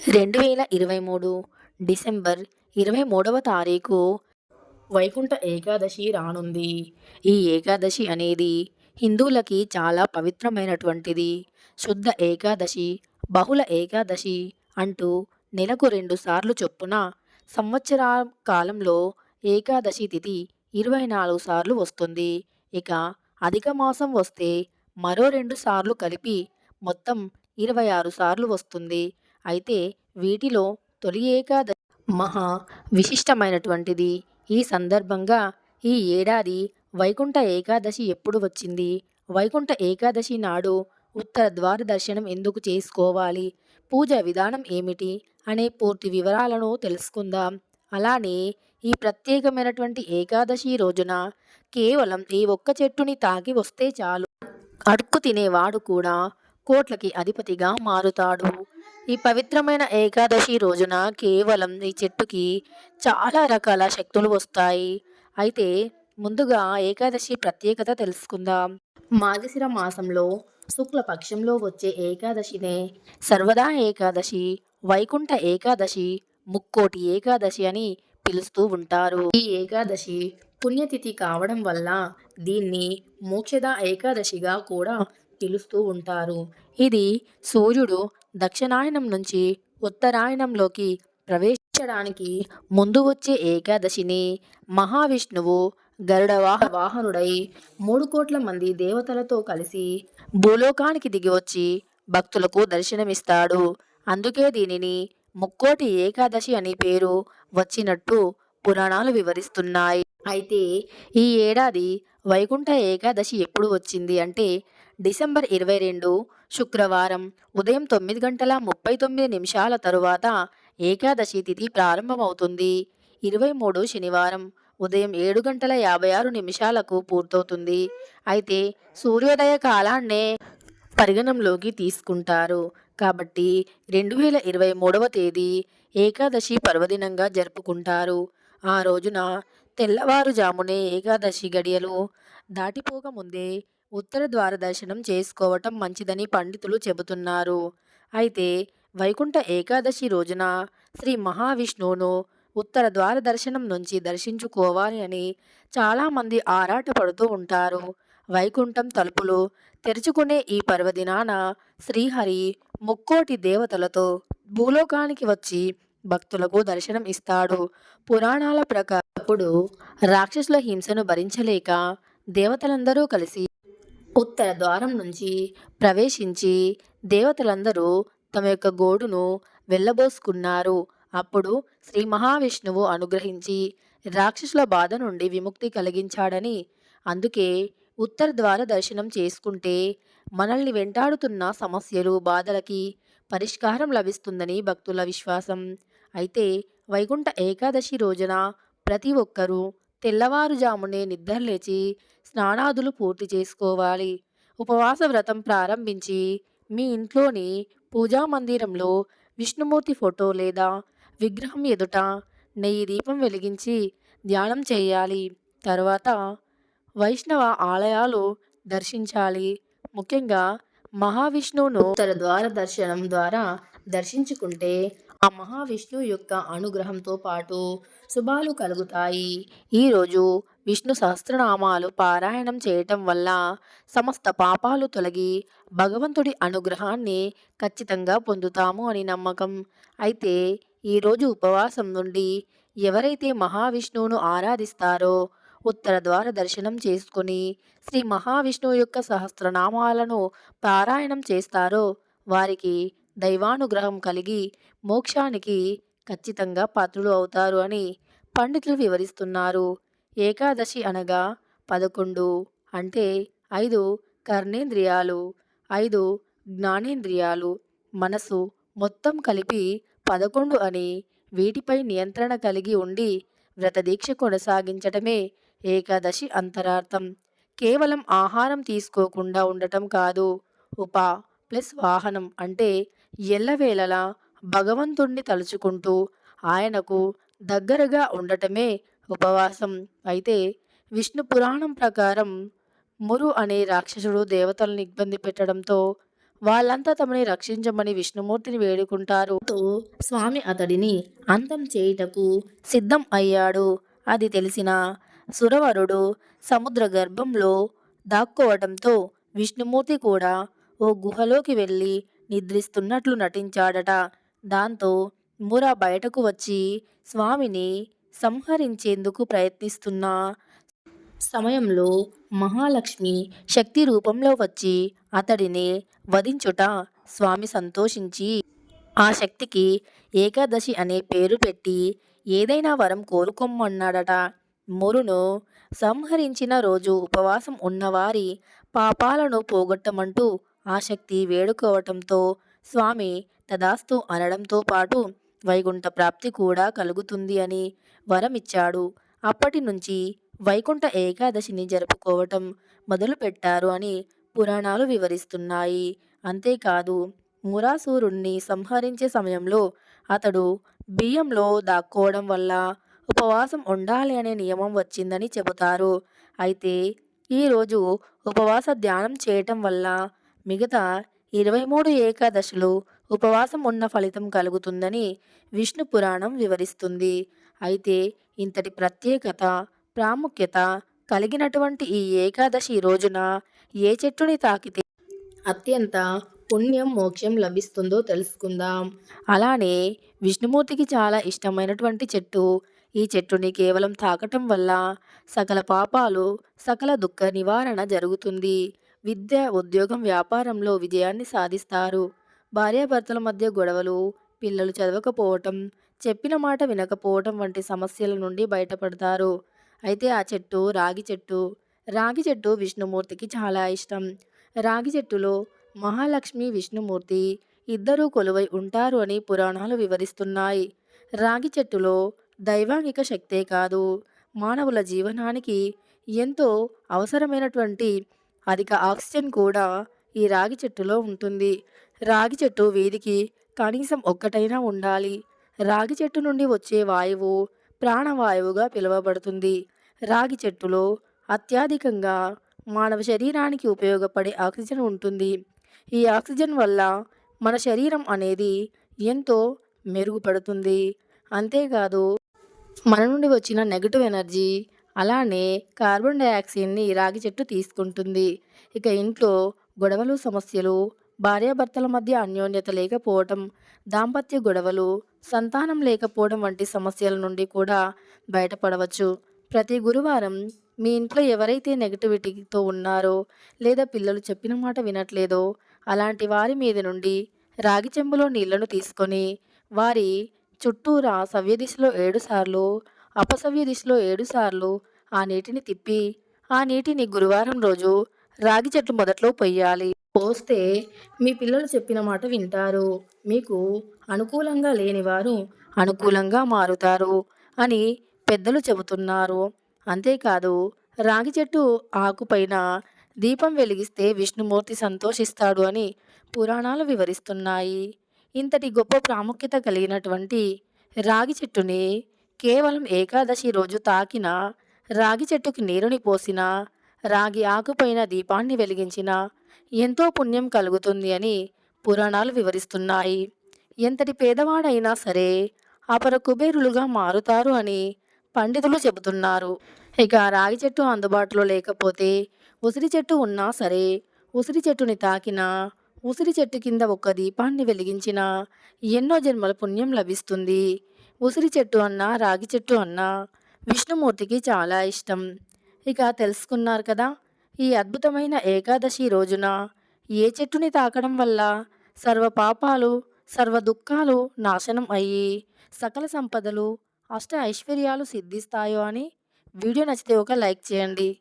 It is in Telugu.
రెండు వేల ఇరవై మూడు డిసెంబర్ ఇరవై మూడవ తారీఖు వైకుంఠ ఏకాదశి రానుంది. ఈ ఏకాదశి అనేది హిందువులకి చాలా పవిత్రమైనటువంటిది. శుద్ధ ఏకాదశి బహుళ ఏకాదశి అంటూ నెలకు రెండు సార్లు చొప్పున సంవత్సర కాలంలో ఏకాదశి తిథి ఇరవై నాలుగు సార్లు వస్తుంది. ఇక అధిక మాసం వస్తే మరో రెండు సార్లు కలిపి మొత్తం ఇరవై ఆరు సార్లు వస్తుంది. అయితే వీటిలో తొలి ఏకాదశి మహా విశిష్టమైనటువంటిది. ఈ సందర్భంగా ఈ ఏడాది వైకుంఠ ఏకాదశి ఎప్పుడు వచ్చింది? వైకుంఠ ఏకాదశి నాడు ఉత్తర ద్వార దర్శనం ఎందుకు చేసుకోవాలి? పూజ విధానం ఏమిటి? అనే పూర్తి వివరాలను తెలుసుకుందాం. అలానే ఈ ప్రత్యేకమైనటువంటి ఏకాదశి రోజున కేవలం ఈ ఒక్క చెట్టుని తాకి వస్తే చాలు. అడుక్కు తినేవాడు కూడా కోట్లకి అధిపతిగా మారుతాడు. ఈ పవిత్రమైన ఏకాదశి రోజున కేవలం ఈ చెట్టుకి చాలా రకాల శక్తులు వస్తాయి. అయితే ముందుగా ఏకాదశి ప్రత్యేకత తెలుసుకుందాం. మార్గశిర మాసంలో శుక్ల పక్షంలో వచ్చే ఏకాదశినే సర్వదా ఏకాదశి వైకుంఠ ఏకాదశి ముక్కోటి ఏకాదశి అని పిలుస్తూ ఉంటారు. ఈ ఏకాదశి పుణ్యతిథి కావడం వల్ల దీన్ని మోక్షద ఏకాదశిగా కూడా పిలుస్తూ ఉంటారు. ఇది సూర్యుడు దక్షిణాయనం నుంచి ఉత్తరాయణంలోకి ప్రవేశించడానికి ముందు వచ్చే ఏకాదశిని మహావిష్ణువు గరుడ వాహ వాహనుడై మూడు కోట్ల మంది దేవతలతో కలిసి భూలోకానికి దిగి వచ్చి భక్తులకు దర్శనమిస్తాడు. అందుకే దీనిని ముక్కోటి ఏకాదశి అని పేరు వచ్చినట్టు పురాణాలు వివరిస్తున్నాయి. అయితే ఈ ఏడాది వైకుంఠ ఏకాదశి ఎప్పుడు వచ్చింది అంటే డిసెంబర్ ఇరవై రెండు శుక్రవారం ఉదయం తొమ్మిది గంటల ముప్పై తొమ్మిది నిమిషాల తరువాత ఏకాదశి తిథి ప్రారంభమవుతుంది. ఇరవై మూడు శనివారం ఉదయం ఏడు గంటల యాభై ఆరు నిమిషాలకు పూర్తవుతుంది. అయితే సూర్యోదయ కాలాన్నే పరిగణంలోకి తీసుకుంటారు. కాబట్టి రెండు వేల ఇరవై మూడవ తేదీ ఏకాదశి పర్వదినంగా జరుపుకుంటారు. ఆ రోజున తెల్లవారుజామునే ఏకాదశి గడియలు దాటిపోక ముందే ఉత్తర ద్వార దర్శనం చేసుకోవటం మంచిదని పండితులు చెబుతున్నారు. అయితే వైకుంఠ ఏకాదశి రోజున శ్రీ మహావిష్ణువును ఉత్తర ద్వార దర్శనం నుంచి దర్శించుకోవాలి అని చాలామంది ఆరాటపడుతూ ఉంటారు. వైకుంఠం తలుపులు తెరుచుకునే ఈ పర్వదినాన శ్రీహరి ముక్కోటి దేవతలతో భూలోకానికి వచ్చి భక్తులకు దర్శనం ఇస్తాడు. పురాణాల ప్రకారం అప్పుడు రాక్షసుల హింసను భరించలేక దేవతలందరూ కలిసి ఉత్తర ద్వారం నుంచి ప్రవేశించి దేవతలందరూ తమ యొక్క గోడును వెళ్ళబోసుకున్నారు. అప్పుడు శ్రీ మహావిష్ణువు అనుగ్రహించి రాక్షసుల బాధ నుండి విముక్తి కలిగించాడని. అందుకే ఉత్తర ద్వార దర్శనం చేసుకుంటే మనల్ని వెంటాడుతున్న సమస్యలు బాధలకి పరిష్కారం లభిస్తుందని భక్తుల విశ్వాసం. అయితే వైకుంఠ ఏకాదశి రోజున ప్రతి ఒక్కరూ తెల్లవారుజామునే నిద్రలేచి స్నానాదులు పూర్తి చేసుకోవాలి. ఉపవాస వ్రతం ప్రారంభించి మీ ఇంట్లోని పూజా మందిరంలో విష్ణుమూర్తి ఫోటో లేదా విగ్రహం ఎదుట నెయ్యి దీపం వెలిగించి ధ్యానం చేయాలి. తర్వాత వైష్ణవ ఆలయాలు దర్శించాలి. ముఖ్యంగా మహావిష్ణువును ఉత్తర ద్వార దర్శనం ద్వారా దర్శించుకుంటే ఆ మహావిష్ణువు యొక్క అనుగ్రహంతో పాటు శుభాలు కలుగుతాయి. ఈరోజు విష్ణు సహస్రనామాలు పారాయణం చేయటం వల్ల సమస్త పాపాలు తొలగి భగవంతుడి అనుగ్రహాన్ని ఖచ్చితంగా పొందుతాము అని నమ్మకం. అయితే ఈరోజు ఉపవాసం నుండి ఎవరైతే మహావిష్ణువును ఆరాధిస్తారో ఉత్తర ద్వార దర్శనం చేసుకుని శ్రీ మహావిష్ణువు యొక్క సహస్రనామాలను పారాయణం చేస్తారో వారికి దైవానుగ్రహం కలిగి మోక్షానికి ఖచ్చితంగా పాత్రులు అవుతారు అని పండితులు వివరిస్తున్నారు. ఏకాదశి అనగా పదకొండు అంటే ఐదు కర్ణేంద్రియాలు ఐదు జ్ఞానేంద్రియాలు మనసు మొత్తం కలిపి పదకొండు అని వీటిపై నియంత్రణ కలిగి ఉండి వ్రతదీక్ష కొనసాగించటమే ఏకాదశి అంతరార్థం. కేవలం ఆహారం తీసుకోకుండా ఉండటం కాదు. ఉప ప్లస్ వాహనం అంటే ఎల్లవేళలా భగవంతుణ్ణి తలుచుకుంటూ ఆయనకు దగ్గరగా ఉండటమే ఉపవాసం. అయితే విష్ణు పురాణం ప్రకారం మురు అనే రాక్షసుడు దేవతలను ఇబ్బంది పెట్టడంతో వాళ్ళంతా తమని రక్షించమని విష్ణుమూర్తిని వేడుకుంటారు. తో స్వామి అతడిని అంతం చేయుటకు సిద్ధం అయ్యాడు. అది తెలిసిన సురవరుడు సముద్ర గర్భంలో దాక్కోవడంతో విష్ణుమూర్తి కూడా ఓ గుహలోకి వెళ్ళి నిద్రిస్తున్నట్లు నటించాడట. దాంతో మురా బయటకు వచ్చి స్వామిని సంహరించేందుకు ప్రయత్నిస్తున్న సమయంలో మహాలక్ష్మి శక్తి రూపంలో వచ్చి అతడిని వధించుట స్వామి సంతోషించి ఆ శక్తికి ఏకాదశి అనే పేరు పెట్టి ఏదైనా వరం కోరుకోమన్నాడట మురును సంహరించిన రోజు ఉపవాసం ఉన్నవారి పాపాలను పోగొట్టమంటూ ఆ శక్తి వేడుకోవటంతో స్వామి తదాస్తు అనడంతో పాటు వైకుంఠ ప్రాప్తి కూడా కలుగుతుంది అని వరమిచ్చాడు. అప్పటి నుంచి వైకుంఠ ఏకాదశిని జరుపుకోవటం మొదలుపెట్టారు అని పురాణాలు వివరిస్తున్నాయి. అంతేకాదు మురాసూరుణ్ణి సంహరించే సమయంలో అతడు బియ్యంలో దాక్కోవడం వల్ల ఉపవాసం ఉండాలి అనే నియమం వచ్చిందని చెబుతారు. అయితే ఈరోజు ఉపవాస ధ్యానం చేయటం వల్ల మిగతా ఇరవై మూడు ఏకాదశులు ఉపవాసం ఉన్న ఫలితం కలుగుతుందని విష్ణు పురాణం వివరిస్తుంది. అయితే ఇంతటి ప్రత్యేకత ప్రాముఖ్యత కలిగినటువంటి ఈ ఏకాదశి రోజున ఏ చెట్టుని తాకితే అత్యంత పుణ్యం మోక్షం లభిస్తుందో తెలుసుకుందాం. అలానే విష్ణుమూర్తికి చాలా ఇష్టమైనటువంటి చెట్టు. ఈ చెట్టుని కేవలం తాకటం వల్ల సకల పాపాలు సకల దుఃఖ నివారణ జరుగుతుంది. విద్య ఉద్యోగం వ్యాపారంలో విజయాన్ని సాధిస్తారు. భార్యాభర్తల మధ్య గొడవలు పిల్లలు చదవకపోవటం చెప్పిన మాట వినకపోవటం వంటి సమస్యల నుండి బయటపడతారు. అయితే ఆ చెట్టు రాగి చెట్టు. రాగి చెట్టు విష్ణుమూర్తికి చాలా ఇష్టం. రాగి చెట్టులో మహాలక్ష్మి విష్ణుమూర్తి ఇద్దరూ కొలువై ఉంటారు అని పురాణాలు వివరిస్తున్నాయి. రాగి చెట్టులో దైవాంగిక శక్తే కాదు. మానవుల జీవనానికి ఎంతో అవసరమైనటువంటి అధిక ఆక్సిజన్ కూడా ఈ రాగి చెట్టులో ఉంటుంది. రాగి చెట్టు వీధికి కనీసం ఒక్కటైనా ఉండాలి. రాగి చెట్టు నుండి వచ్చే వాయువు ప్రాణవాయువుగా పిలువబడుతుంది. రాగి చెట్టులో అత్యధికంగా మానవ శరీరానికి ఉపయోగపడే ఆక్సిజన్ ఉంటుంది. ఈ ఆక్సిజన్ వల్ల మన శరీరం అనేది ఎంతో మెరుగుపడుతుంది. అంతేకాదు మన నుండి వచ్చిన నెగటివ్ ఎనర్జీ అలానే కార్బన్ డైఆక్సైడ్ని రాగి చెట్టు తీసుకుంటుంది. ఇక ఇంట్లో గొడవలు సమస్యలు భార్యాభర్తల మధ్య అన్యోన్యత లేకపోవటం దాంపత్య గొడవలు సంతానం లేకపోవడం వంటి సమస్యల నుండి కూడా బయటపడవచ్చు. ప్రతి గురువారం మీ ఇంట్లో ఎవరైతే నెగటివిటీతో ఉన్నారో లేదా పిల్లలు చెప్పిన మాట వినట్లేదో అలాంటి వారి మీద నుండి రాగి చెంబులో నీళ్ళను తీసుకొని వారి చుట్టూరా సవ్య దిశలో ఏడుసార్లు అపసవ్య దిశలో ఏడుసార్లు ఆ నీటిని తిప్పి ఆ నీటిని గురువారం రోజు రాగి చెట్లు మొదట్లో పొయ్యాలి. పోస్తే మీ పిల్లలు చెప్పిన మాట వింటారు. మీకు అనుకూలంగా లేనివారు అనుకూలంగా మారుతారు అని పెద్దలు చెబుతున్నారు. అంతేకాదు రాగి చెట్టు ఆకుపైన దీపం వెలిగిస్తే విష్ణుమూర్తి సంతోషిస్తాడు అని పురాణాలు వివరిస్తున్నాయి. ఇంతటి గొప్ప ప్రాముఖ్యత కలిగినటువంటి రాగి చెట్టుని కేవలం ఏకాదశి రోజు తాకిన రాగి చెట్టుకి నీరుని పోసిన రాగి ఆకుపోయిన దీపాన్ని వెలిగించిన ఎంతో పుణ్యం కలుగుతుంది అని పురాణాలు వివరిస్తున్నాయి. ఎంతటి పేదవాడైనా సరే అపర కుబేరులుగా మారుతారు అని పండితులు చెబుతున్నారు. ఇక రాగి చెట్టు అందుబాటులో లేకపోతే ఉసిరి చెట్టు ఉన్నా సరే ఉసిరి చెట్టుని తాకినా ఉసిరి చెట్టు కింద ఒక్క దీపాన్ని వెలిగించినా ఎన్నో జన్మల పుణ్యం లభిస్తుంది. ఉసిరి చెట్టు అన్నా రాగి చెట్టు అన్నా విష్ణుమూర్తికి చాలా ఇష్టం. ఇక తెలుసుకున్నారు కదా ఈ అద్భుతమైన ఏకాదశి రోజున ఏ చెట్టుని తాకడం వల్ల సర్వ పాపాలు సర్వ దుఃఖాలు నాశనం అయ్యి సకల సంపదలు అష్ట ఐశ్వర్యాలు సిద్ధిస్తాయో అని వీడియో నచ్చితే ఒక లైక్ చేయండి.